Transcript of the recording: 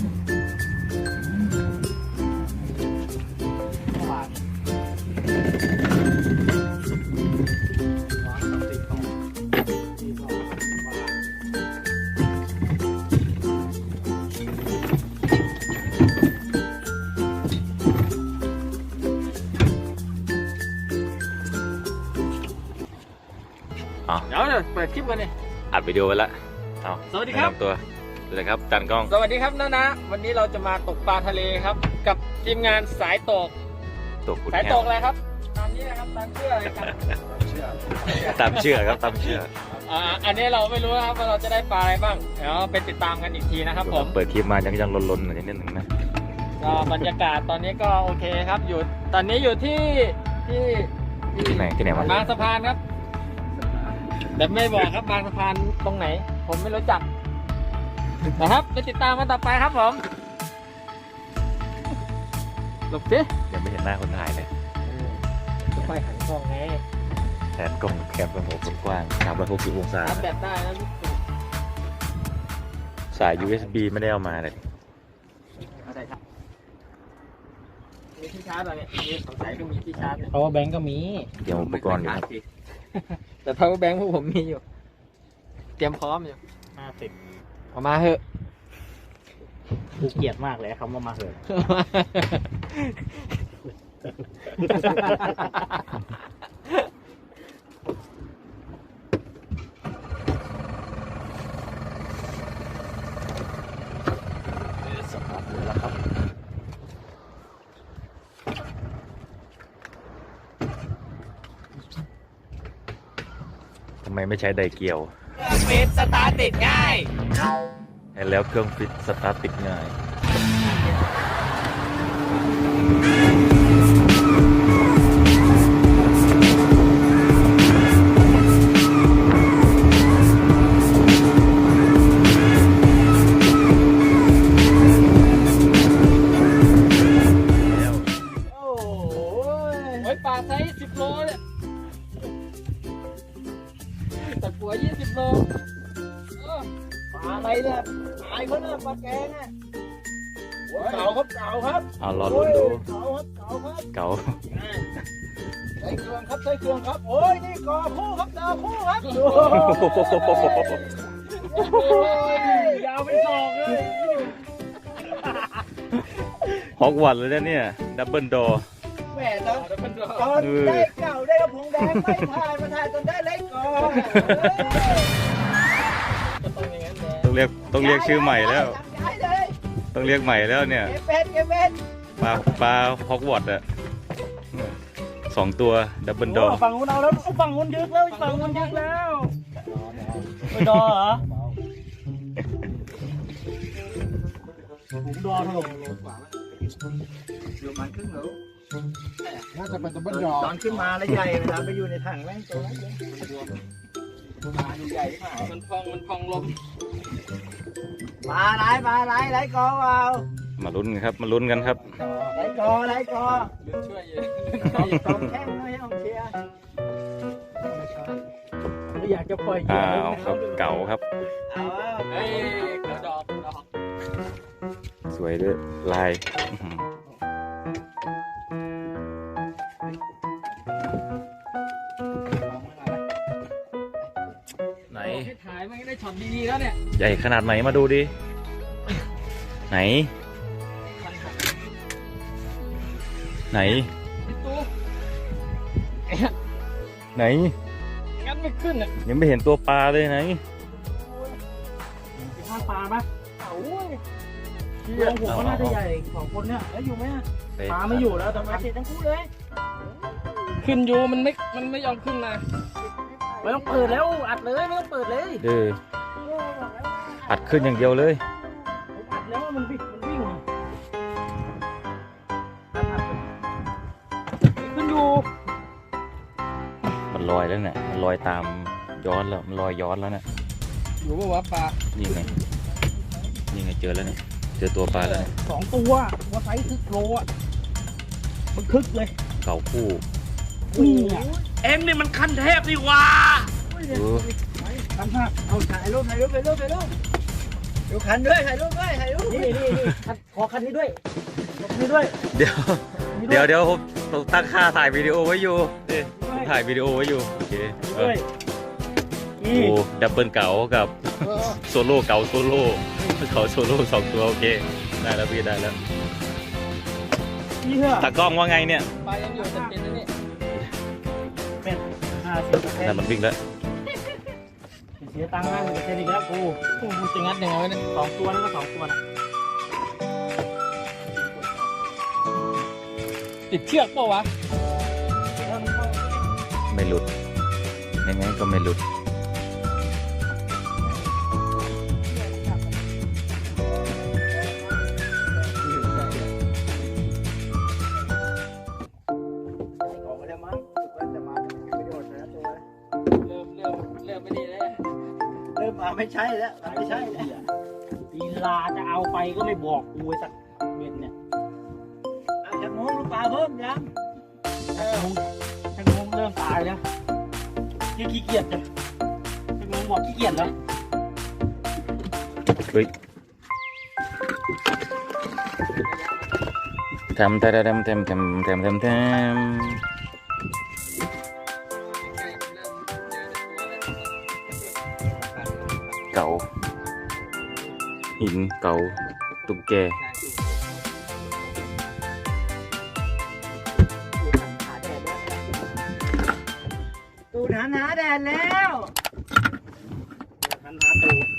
เดี๋ยวเดี๋เปิดคลิปกันนี่อัดวิดีโอไว้ละเอาสวัสดีครับตัว สวัสดีครับจันกล้อง สวัสดีครับน้านะ วันนี้เราจะมาตกปลาทะเลครับ กับทีมงานสายตก ตกกุดสายแฮตวกอะไรครับ ตามนี้นะครับตามเชื่อเลยครับตามเชื่อครับตามเชื่ออ่าอันนี้เราไม่รู้นะครับว่าเราจะได้ปลาอะไรบ้าง เดี๋ยวไปติดตามกันอีกทีนะครับผม เปิดคลิปมายังยังลนๆหน่อยนิดนึงนะ ก็บรรยากาศตอนนี้ก็โอเคครับ อยู่ ตอนนี้อยู่ที่ที่ที่ไหนที่ไหนมาบางสะพานครับ แต่ไม่บอกครับบางสะพานตรงไหน ผมไม่รู้จัก นะครับไปติดตามกันต่อไปครับผมหลบสิยังไม่เห็นหน้าคนถ่ายเลยจะไปหันกล้องไงแทนกล้องแคปเป็นหัวคนกว้าง360องศา รับแบตได้นะลูกตู่สาย USB ไม่ได้เอามาเลยเอาใส่ครับมีที่ชาร์จเหรอเนี่ยมีสงสัยก็มีที่ชาร์จเนี่ย power bank ก็มี เตรียมอุปกรณ์อยู่ครับ แต่ power bank พวกผมมีอยู่ เตรียมพร้อมอยู่ห้าสิบ เอามาเถอะ กูเกลียดมากเลยคำว่ามาเหอะสภาพเลยแล้วครับ ทำไมไม่ใช้ไดเกียว ฟิตสตาร์ทติดง่าย แล้วเครื่องฟิตสตาร์ทติดง่าย วยี่สิบโลเออปลาอะไรเนี่ยปลาเขาเนี่ยปลาแกงอะเก่าครับเก่าครับเอารอลุ้นดูเก่าครับเก่าครับ เก๋าใช้เครื่องครับใช้เครื่องครับ โอ้ยนี่กอคู่ครับดาวคู่ครับยาวไปสองเลยฮอกวัตเลยนะเนี่ย ดับเบิลดอ แหม่ตอนเดี๋ยวมันรอตอนได้เก่าได้กระพงแดง ไม่ถ่ายมาถ่ายจนได้เล็กกอต้องอย่างนั้นแหละต้องเรียกต้องเรียกชื่อใหม่แล้ว ย้ายเลยต้องเรียกใหม่แล้วเนี่ย เก็บเป็ดเก็บเป็ดปลาปลาฮอกวอตอะสองตัวดับเบิลดอฝั่งนู้นเอาแล้วฝั่งนู้นยึกแล้วฝั่งนู้นยึกแล้วไปดอเหรอผมดอถล่มอยู่มันครึ่งโล น่าจะเป็นตะบันดอตอนขึ้นมาแล้วใหญ่เวลาไปอยู่ในถังแม่งตัวนั้นเลยปลาใหญ่มากมันพองมันพองลมปลาไหลปลาไหลไหลกอเอามาลุ้นกันครับ มาลุ้นกันครับไหลกอไหลกอช่วยอยู่เอาสองแข้งไม่เอาเชียร์ไม่อยากจะปล่อยเยื่อ้าวครับเก๋าครับเอาเฮ้ยกระดอกกระดอกสวยด้วยลาย ช็อตดีๆแล้วเนี่ยใหญ่ขนาดไหนมาดูดิ ไหน ไหน พี่ตู้ไหน งั้นไม่ขึ้นอะยังไม่เห็นตัวปลาเลยไหนข้าปลาปะเอาเว้ยลงหัวก็น่าจะใหญ่สองคนเนี่ยแล้วอยู่ไหมอะปลาไม่อยู่แล้วทำไมติดทั้งคู่เลย ขึ้นอยู่มันไม่ มันไม่ยอมขึ้นนะไม่ต้องเปิดแล้วอัดเลยไม่ต้องเปิดเลยเด้อ อัดขึ้นอย่างเดียวเลยผมอัดแล้วมันวิ่งมันวิ่งขึ้นอยู่ มันลอยแล้วเนี่ยมันลอยตามย้อนแล้วมันลอยย้อนแล้วเนี่ยอยู่ปะวะปลานี่ไงนี่ไงเจอแล้วเนี่ยเจอตัวปลาแล้วเนี่ยสองตัวตัวไซส์คึกโลอะมันคึกเลยเก่าคู่นี่ไงเอ็มนี่มันคันเทพดีกว่าเออ คันห้าเอาถ่ายรูปถ่ายรูปถ่ายรูปถ่ายรูปดูคันด้วยถ่ายรูปด้วยถ่ายรูปนี่นี่นี่คันขอคันนี้ด้วยขอคันนี้ด้วยเดี๋ยว นี่เดี๋ยวเดี๋ยวผมผมตั้งค่าถ่ายวิดีโอไว้อยู่นี่ผมถ่ายวิดีโอไว้อยู่โอเคเอด้อวยโอ้ดับเบิลเก๋ากับโซโล่เก๋าโซโล่เขาโซโล่สองตัวโอเคได้แล้วพี่ได้แล้วนี่เหรอตากล้องว่าไงเนี่ยปลายังอยู่แต่เป็นอันนี่เป็นห้าสิบแค่นั่นมันวิ่งแล้ว เสียตังค์ห้าสิบเปอร์เซ็นต์อีกแล้วกูโอ้โหจะงัดยังไงวะเนี่ยสองตัวนั่นก็สองตัวน่ะติดเชือกเปล่าวะ ไม่หลุดยังไงก็ไม่หลุด มมาไม่ใช่แล้วมันไม่ใช่แล้วลีลาจะเอาไปก็ไม่บอกกูไอ้สักเม็ดเนี่ยเอาชักงงลูกปลาเพิ่มยังชักงงชักงงเริ่มตายแล้วขี้ขี้เกียจเลยชักงงบอกขี้เกียจแล้วเฮ้ยทำทำทำทำทำทำทำินเก่าตุ๊กแกตูหนาหนาแดดแล้วหันหาตู